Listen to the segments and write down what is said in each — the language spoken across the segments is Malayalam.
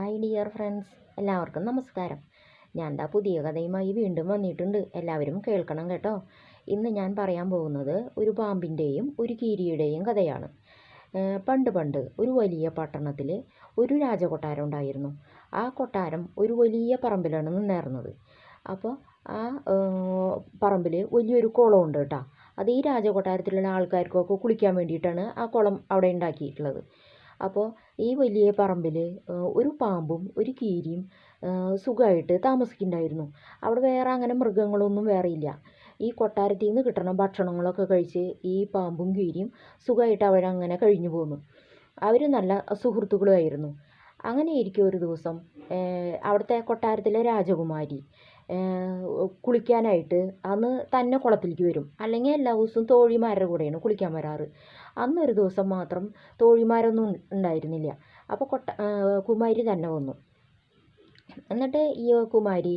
ഹായ് ഡിയർ ഫ്രണ്ട്സ് എല്ലാവർക്കും നമസ്കാരം. ഞാൻ ദാ പുതിയ കഥയുമായി വീണ്ടും വന്നിട്ടുണ്ട്. എല്ലാവരും കേൾക്കണം കേട്ടോ. ഇന്ന് ഞാൻ പറയാൻ പോകുന്നത് ഒരു പാമ്പിന്റെയും ഒരു കീരിയുടെയും കഥയാണ്. പണ്ട് പണ്ട് ഒരു വലിയ പട്ടണത്തിൽ ഒരു രാജകൊട്ടാരം ഉണ്ടായിരുന്നു. ആ കൊട്ടാരം ഒരു വലിയ പറമ്പിലാണ് നിന്നേർന്നത് അപ്പോൾ ആ പറമ്പിൽ വലിയൊരു കുളമുണ്ട് കേട്ടോ. അത് ഈ രാജകൊട്ടാരത്തിലുള്ള ആൾക്കാർക്കൊക്കെ കുളിക്കാൻ വേണ്ടിയിട്ടാണ് ആ കുളം അവിടെ ഉണ്ടാക്കിയിട്ടുള്ളത്. അപ്പോൾ ഈ വലിയ പറമ്പിൽ ഒരു പാമ്പും ഒരു കീരിയും സുഖമായിട്ട് താമസിക്കുന്നുണ്ടായിരുന്നു അവിടെ വേറെ അങ്ങനെ മൃഗങ്ങളൊന്നും വേറെ ഇല്ല. ഈ കൊട്ടാരത്തിൽ നിന്ന് കിട്ടുന്ന ഭക്ഷണങ്ങളൊക്കെ കഴിച്ച് ഈ പാമ്പും കീരിയും സുഖമായിട്ട് അവരങ്ങനെ കഴിഞ്ഞു പോന്നു. അവർ നല്ല സുഹൃത്തുക്കളുമായിരുന്നു അങ്ങനെ ഇരിക്കെ ഒരു ദിവസം അവിടുത്തെ കൊട്ടാരത്തിലെ രാജകുമാരി. കുളിക്കാനായിട്ട് അന്ന് തന്നെ കുളത്തിലേക്ക് വരും. അല്ലെങ്കിൽ എല്ലാ ദിവസവും തോഴിമാരുടെ കൂടെയാണ് കുളിക്കാൻ വരാറ്. അന്നൊരു ദിവസം മാത്രം തോഴിമാരൊന്നും ഉണ്ടായിരുന്നില്ല. അപ്പോൾ കൊട്ട കുമാരി തന്നെ വന്നു. എന്നിട്ട് ഈ കുമാരി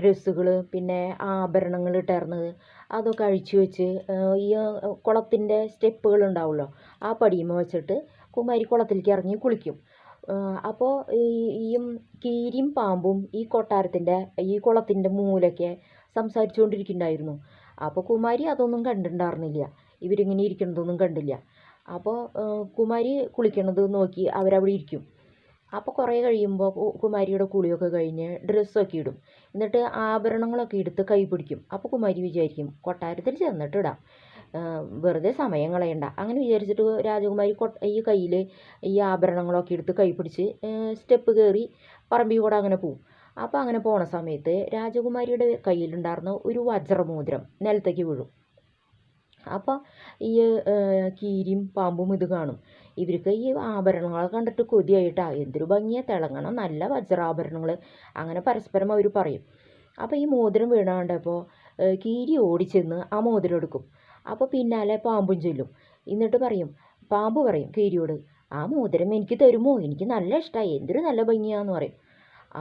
ഡ്രസ്സുകൾ പിന്നെ ആഭരണങ്ങൾ ഇട്ടിരുന്നത് അതൊക്കെ അഴിച്ചു വെച്ച് ഈ കുളത്തിന്റെ സ്റ്റെപ്പുകൾ ഉണ്ടാവുമല്ലോ ആ പടിയുമ്പോൾ വെച്ചിട്ട് കുമാരി കുളത്തിലേക്ക് ഇറങ്ങി കുളിക്കും. അപ്പോൾ ഈ കീരിയും പാമ്പും ഈ കൊട്ടാരത്തിന്റെ ഈ കുളത്തിന്റെ മൂലയ്ക്ക് സംസാരിച്ചു കൊണ്ടിരിക്കുന്നുണ്ടായിരുന്നു അപ്പോൾ കുമാരി അതൊന്നും കണ്ടിട്ടുണ്ടായിരുന്നില്ല. ഇവരിങ്ങനെ ഇരിക്കുന്നതൊന്നും കണ്ടില്ല. അപ്പോൾ കുമാരി കുളിക്കണത് നോക്കി അവരവിടെ ഇരിക്കും. അപ്പോൾ കുറേ കഴിയുമ്പോൾ കുമാരിയുടെ കുളിയൊക്കെ കഴിഞ്ഞ് ഡ്രസ്സൊക്കെ ഇടും. എന്നിട്ട് ആഭരണങ്ങളൊക്കെ എടുത്ത് കൈ പിടിക്കും. അപ്പോൾ കുമാരി വിചാരിക്കും കൊട്ടാരത്തിൽ ചെന്നിട്ട് ഇടാം വെറുതെ സമയം കളയണ്ട. അങ്ങനെ വിചാരിച്ചിട്ട് രാജകുമാരി ഈ കയ്യിൽ ഈ ആഭരണങ്ങളൊക്കെ എടുത്ത് കൈ പിടിച്ച് സ്റ്റെപ്പ് കയറി പറമ്പിൽ കൂടെ അങ്ങനെ പോവും. അപ്പോൾ അങ്ങനെ പോണ സമയത്ത് രാജകുമാരിയുടെ കയ്യിലുണ്ടായിരുന്ന ഒരു വജ്രമോതിരം നിലത്തേക്ക് വീഴും. അപ്പോൾ ഈ കീരിയും പാമ്പും ഇത് കാണും. ഇവർക്ക് ഈ ആഭരണങ്ങൾ കണ്ടിട്ട് കൊതിയായിട്ടാ. എന്തൊരു ഭംഗിയെ തിളങ്ങണം. നല്ല വജ്രാഭരണങ്ങൾ അങ്ങനെ പരസ്പരം അവർ പറയും. അപ്പോൾ ഈ മോതിരം വീണ കണ്ടപ്പോൾ കീരി ഓടിച്ചെന്ന് ആ മോതിരം എടുക്കും. അപ്പോൾ പിന്നാലെ പാമ്പും ചൊല്ലും. എന്നിട്ട് പറയും പാമ്പ് പറയും കീരിയോട് ആ മോതിരം എനിക്ക് തരുമോ? എനിക്ക് നല്ല ഇഷ്ടമായി എന്തൊരു നല്ല ഭംഗിയാന്ന് പറയും.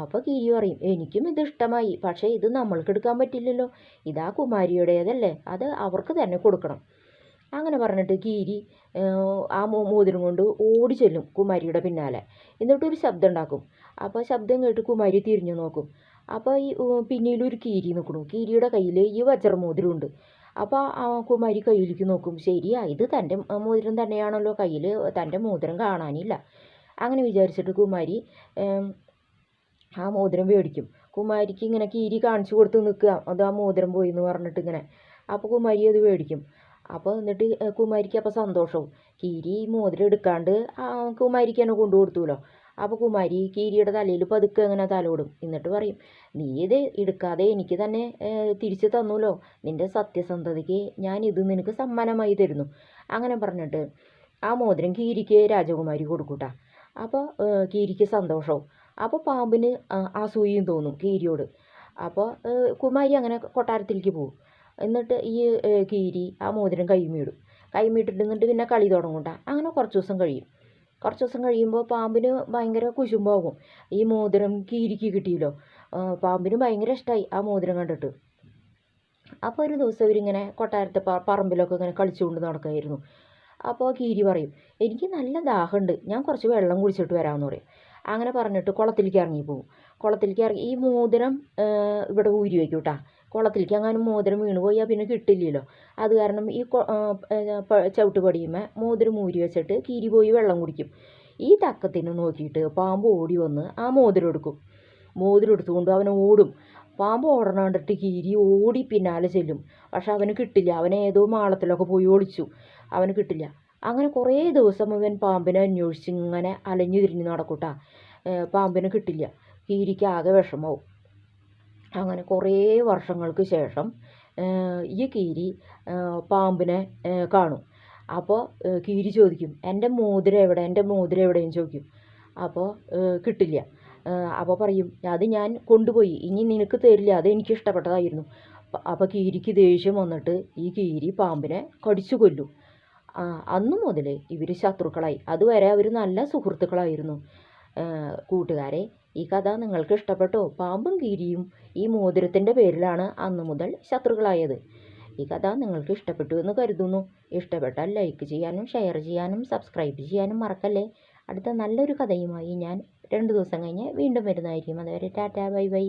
അപ്പോൾ കിരി പറയും എനിക്കും ഇത് ഇഷ്ടമായി പക്ഷേ ഇത് നമ്മൾക്ക് എടുക്കാൻ പറ്റില്ലല്ലോ. ഇതാ കുമാരിയുടേതല്ലേ അത് അവർക്ക് തന്നെ കൊടുക്കണം. അങ്ങനെ പറഞ്ഞിട്ട് കീരി ആ മോതിരം കൊണ്ട് ഓടി ചെല്ലും കുമാരിയുടെ പിന്നാലെ. എന്നിട്ടൊരു ശബ്ദം ഉണ്ടാക്കും. അപ്പോൾ ശബ്ദം കേട്ട് കുമാരി തിരിഞ്ഞു നോക്കും. അപ്പോൾ ഈ പിന്നിലൊരു കീരി നിൽക്കണു കീരിയുടെ കയ്യിൽ ഈ വജ്രമോതിരമുണ്ട് അപ്പോൾ ആ കുമാരി കയ്യിലേക്ക് നോക്കും. ശരിയാ ഇത് തന്റെ മോതിരം തന്നെയാണല്ലോ കയ്യിൽ തന്റെ മോതിരം കാണാനില്ല. അങ്ങനെ വിചാരിച്ചിട്ട് കുമാരി ആ മോതിരം മേടിക്കും. കുമാരിക്ക് ഇങ്ങനെ കീരി കാണിച്ചു കൊടുത്ത് നിൽക്കുക. അത് ആ മോതിരം പോയി എന്ന് പറഞ്ഞിട്ട് ഇങ്ങനെ. അപ്പോൾ കുമാരി അത് മേടിക്കും. അപ്പോൾ എന്നിട്ട് കുമാരിക്ക് അപ്പോൾ സന്തോഷവും. കീരി മോതിരം എടുക്കാണ്ട് കുമാരിക്ക് തന്നെ കൊണ്ടു കൊടുത്തുല്ലോ അപ്പോൾ കുമാരി കീരിയുടെ തലയിൽ പതുക്കെ അങ്ങനെ തലോടും. എന്നിട്ട് പറയും നീ ഇത് എടുക്കാതെ എനിക്ക് തന്നെ തിരിച്ചു തന്നുല്ലോ നിന്റെ സത്യസന്ധതയ്ക്ക് ഞാൻ ഇത് നിനക്ക് സമ്മാനമായി തരുന്നു. അങ്ങനെ പറഞ്ഞിട്ട് ആ മോതിരം കീരിക്ക് രാജകുമാരി കൊടുക്കൂട്ട. അപ്പോൾ കീരിക്ക് സന്തോഷവും. അപ്പോൾ പാമ്പിന് അസൂയയും തോന്നും കീരിയോട്. അപ്പോൾ കുമാരി അങ്ങനെ കൊട്ടാരത്തിലേക്ക് പോകും. എന്നിട്ട് ഈ കീരി ആ മോതിരം കൈമീടും. കൈമീട്ടിട്ട് എന്നിട്ട് പിന്നെ കളി തുടങ്ങൂട്ട. അങ്ങനെ കുറച്ച് ദിവസം കഴിയും. കുറച്ച് ദിവസം കഴിയുമ്പോൾ പാമ്പിന് ഭയങ്കര കുശുമ്പാകും. ഈ മോതിരം കീരിക്ക് കിട്ടിയല്ലോ. പാമ്പിന് ഭയങ്കര ഇഷ്ടമായി ആ മോതിരം കണ്ടിട്ട്. അപ്പോൾ ഒരു ദിവസം ഇവരിങ്ങനെ കൊട്ടാരത്തെ പറമ്പിലൊക്കെ ഇങ്ങനെ കളിച്ചുകൊണ്ട് നടക്കുമായിരുന്നു അപ്പോൾ കീരി പറയും എനിക്ക് നല്ല ദാഹമുണ്ട് ഞാൻ കുറച്ച് വെള്ളം കുടിച്ചിട്ട് വരാമെന്ന് പറയും. അങ്ങനെ പറഞ്ഞിട്ട് കുളത്തിലേക്ക് പോകും കുളത്തിലേക്ക് ഇറങ്ങി ഈ മോതിരം ഇവിടെ ഊരി വയ്ക്കും കുളത്തിലേക്ക് അങ്ങനെ മോതിരം വീണ് പോയാൽ പിന്നെ കിട്ടില്ലല്ലോ. അത് കാരണം ഈ ചവിട്ട് പടിയുമ്മേ മോതിരം മൂരി വെച്ചിട്ട് കീരി പോയി വെള്ളം കുടിക്കും. ഈ തക്കത്തിന് നോക്കിയിട്ട് പാമ്പ് ഓടി വന്ന് ആ മോതിരം എടുക്കും. മോതിരം എടുത്തുകൊണ്ട് അവൻ ഓടും. പാമ്പ് ഓടണ കണ്ടിട്ട് കീരി ഓടി പിന്നാലെ ചെല്ലും. പക്ഷെ അവന് കിട്ടില്ല. അവൻ ഏതോ മാളത്തിലൊക്കെ പോയി ഒളിച്ചു. അവന് കിട്ടില്ല. അങ്ങനെ കുറേ ദിവസം അവൻ പാമ്പിനെ അന്വേഷിച്ച് ഇങ്ങനെ അലഞ്ഞു തിരിഞ്ഞ് നടക്കൂട്ടാ പാമ്പിനെ കിട്ടില്ല. കീരിക്ക് ആകെ വിഷമാവും അങ്ങനെ കുറേ വർഷങ്ങൾക്ക് ശേഷം ഈ കീരി പാമ്പിനെ കാണും. അപ്പോൾ കീരി ചോദിക്കും എന്റെ മോതിരം എവിടെ? എന്റെ മോതിരം എവിടെയെന്ന്? ചോദിക്കും. അപ്പോൾ കിട്ടില്ല. അപ്പോൾ പറയും അത് ഞാൻ കൊണ്ടുപോയി. ഇനി നിനക്ക് തരില്ല. അത് എനിക്ക് ഇഷ്ടപ്പെട്ടതായിരുന്നു. അപ്പോൾ കീരിക്ക് ദേഷ്യം വന്നിട്ട് ഈ കീരി പാമ്പിനെ കടിച്ചു കൊല്ലും. അന്നു മുതൽ ഇവർ ശത്രുക്കളായി. അതുവരെ അവർ നല്ല സുഹൃത്തുക്കളായിരുന്നു. കൂട്ടുകാരെ. ഈ കഥ നിങ്ങൾക്ക് ഇഷ്ടപ്പെട്ടോ? പാമ്പും കീരിയും ഈ മോതിരത്തിന്റെ പേരിലാണ് അന്നു മുതൽ ശത്രുക്കളായത്. ഈ കഥ നിങ്ങൾക്ക് ഇഷ്ടപ്പെട്ടു എന്ന് കരുതുന്നു. ഇഷ്ടപ്പെട്ടാൽ ലൈക്ക് ചെയ്യാനും ഷെയർ ചെയ്യാനും സബ്സ്ക്രൈബ് ചെയ്യാനും മറക്കല്ലേ? അടുത്ത നല്ലൊരു കഥയുമായി ഞാൻ രണ്ട് ദിവസം കഴിഞ്ഞ് വീണ്ടും വരുന്നതായിരിക്കും. അതുവരെ ടാറ്റാ ബൈ ബൈ.